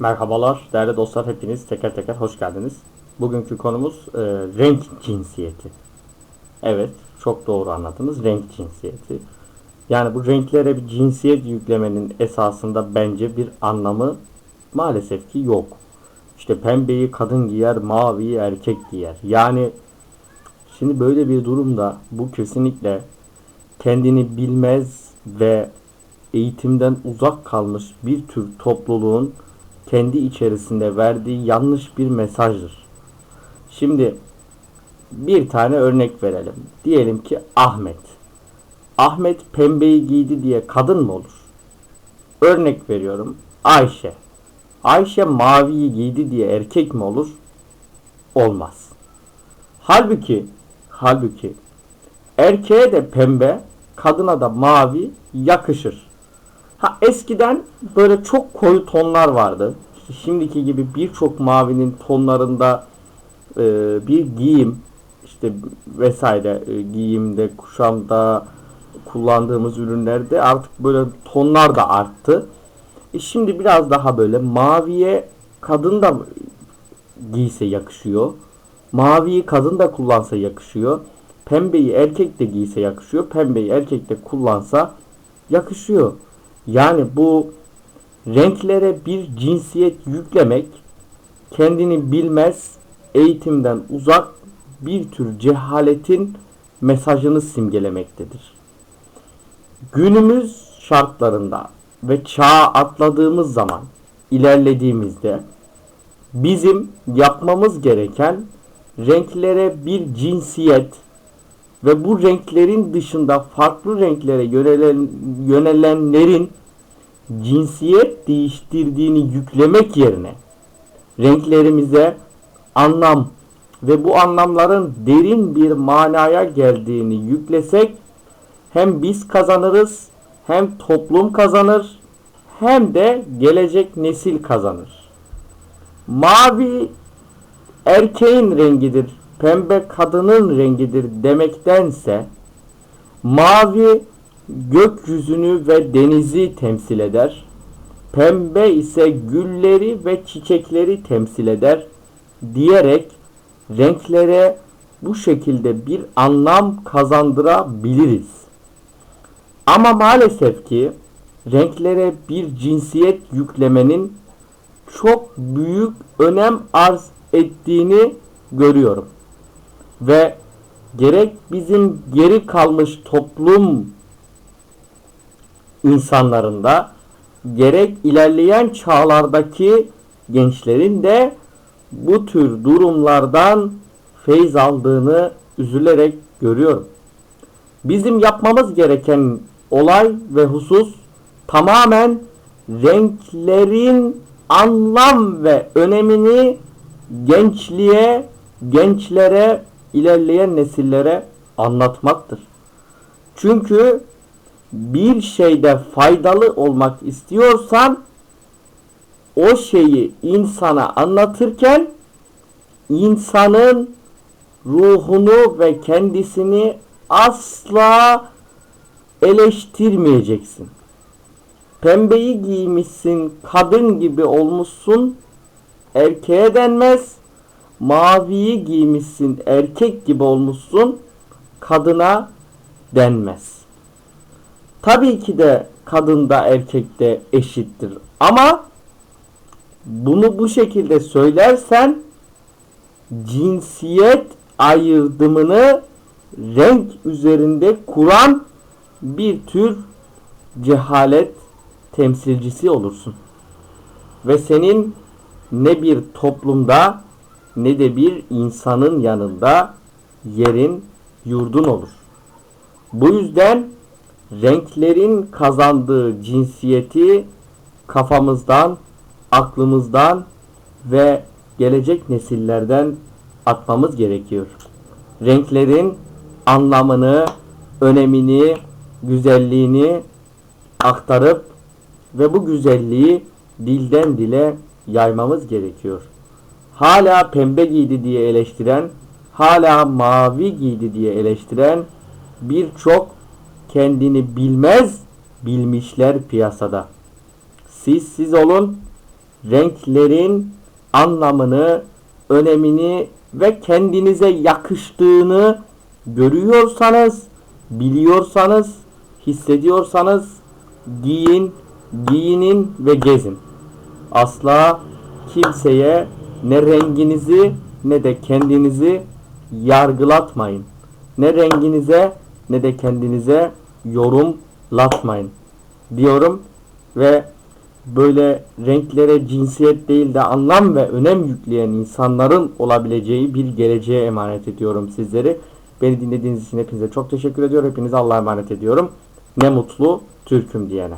Merhabalar değerli dostlar hepiniz teker teker hoş geldiniz. Bugünkü konumuz e, renk cinsiyeti. Evet çok doğru anladınız renk cinsiyeti. Yani bu renklere bir cinsiyet yüklemenin esasında bence bir anlamı maalesef ki yok. İşte pembeyi kadın giyer, maviyi erkek giyer. Yani şimdi böyle bir durumda bu kesinlikle kendini bilmez ve eğitimden uzak kalmış bir tür topluluğun kendi içerisinde verdiği yanlış bir mesajdır. Şimdi bir tane örnek verelim. Diyelim ki Ahmet. Ahmet pembeyi giydi diye kadın mı olur? Örnek veriyorum. Ayşe. Ayşe maviyi giydi diye erkek mi olur? Olmaz. Halbuki halbuki erkeğe de pembe, kadına da mavi yakışır. Ha eskiden böyle çok koyu tonlar vardı. İşte şimdiki gibi birçok mavinin tonlarında e, bir giyim işte vesaire e, giyimde, kuşamda kullandığımız ürünlerde artık böyle tonlar da arttı. E şimdi biraz daha böyle maviye kadın da giyse yakışıyor. Maviyi kadın da kullansa yakışıyor. Pembeyi erkek de giyse yakışıyor. Pembeyi erkek de kullansa yakışıyor. Yani bu renklere bir cinsiyet yüklemek kendini bilmez, eğitimden uzak bir tür cehaletin mesajını simgelemektedir. Günümüz şartlarında ve çağa atladığımız zaman ilerlediğimizde bizim yapmamız gereken renklere bir cinsiyet ve bu renklerin dışında farklı renklere yönelen, yönelenlerin cinsiyet değiştirdiğini yüklemek yerine renklerimize anlam ve bu anlamların derin bir manaya geldiğini yüklesek hem biz kazanırız hem toplum kazanır hem de gelecek nesil kazanır. Mavi erkeğin rengidir, pembe kadının rengidir demektense mavi gökyüzünü ve denizi temsil eder. Pembe ise gülleri ve çiçekleri temsil eder diyerek renklere bu şekilde bir anlam kazandırabiliriz. Ama maalesef ki renklere bir cinsiyet yüklemenin çok büyük önem arz ettiğini görüyorum. Ve gerek bizim geri kalmış toplum insanlarında gerek ilerleyen çağlardaki gençlerin de bu tür durumlardan feyz aldığını üzülerek görüyorum. Bizim yapmamız gereken olay ve husus tamamen renklerin anlam ve önemini gençliğe, gençlere, ilerleyen nesillere anlatmaktır. Çünkü bir şeyde faydalı olmak istiyorsan o şeyi insana anlatırken insanın ruhunu ve kendisini asla eleştirmeyeceksin. Pembeyi giymişsin, kadın gibi olmuşsun, erkeğe denmez. Maviyi giymişsin, erkek gibi olmuşsun, kadına denmez. Tabii ki de kadın da erkek de eşittir. Ama bunu bu şekilde söylersen cinsiyet ayırdımını renk üzerinde kuran bir tür cehalet temsilcisi olursun. Ve senin ne bir toplumda ne de bir insanın yanında yerin, yurdun olur. Bu yüzden renklerin kazandığı cinsiyeti kafamızdan, aklımızdan ve gelecek nesillerden atmamız gerekiyor. Renklerin anlamını, önemini, güzelliğini aktarıp ve bu güzelliği dilden dile yaymamız gerekiyor. Hala pembe giydi diye eleştiren, hala mavi giydi diye eleştiren birçok kendini bilmez bilmişler piyasada. Siz siz olun, renklerin anlamını, önemini ve kendinize yakıştığını görüyorsanız, biliyorsanız, hissediyorsanız giyin, giyinin ve gezin. Asla kimseye ne renginizi ne de kendinizi yargılatmayın. Ne renginize ne de kendinize yorumlatmayın diyorum ve böyle renklere cinsiyet değil de anlam ve önem yükleyen insanların olabileceği bir geleceğe emanet ediyorum sizleri. Beni dinlediğiniz için hepinize çok teşekkür ediyorum. Hepinize Allah'a emanet ediyorum. Ne mutlu Türk'üm diyene.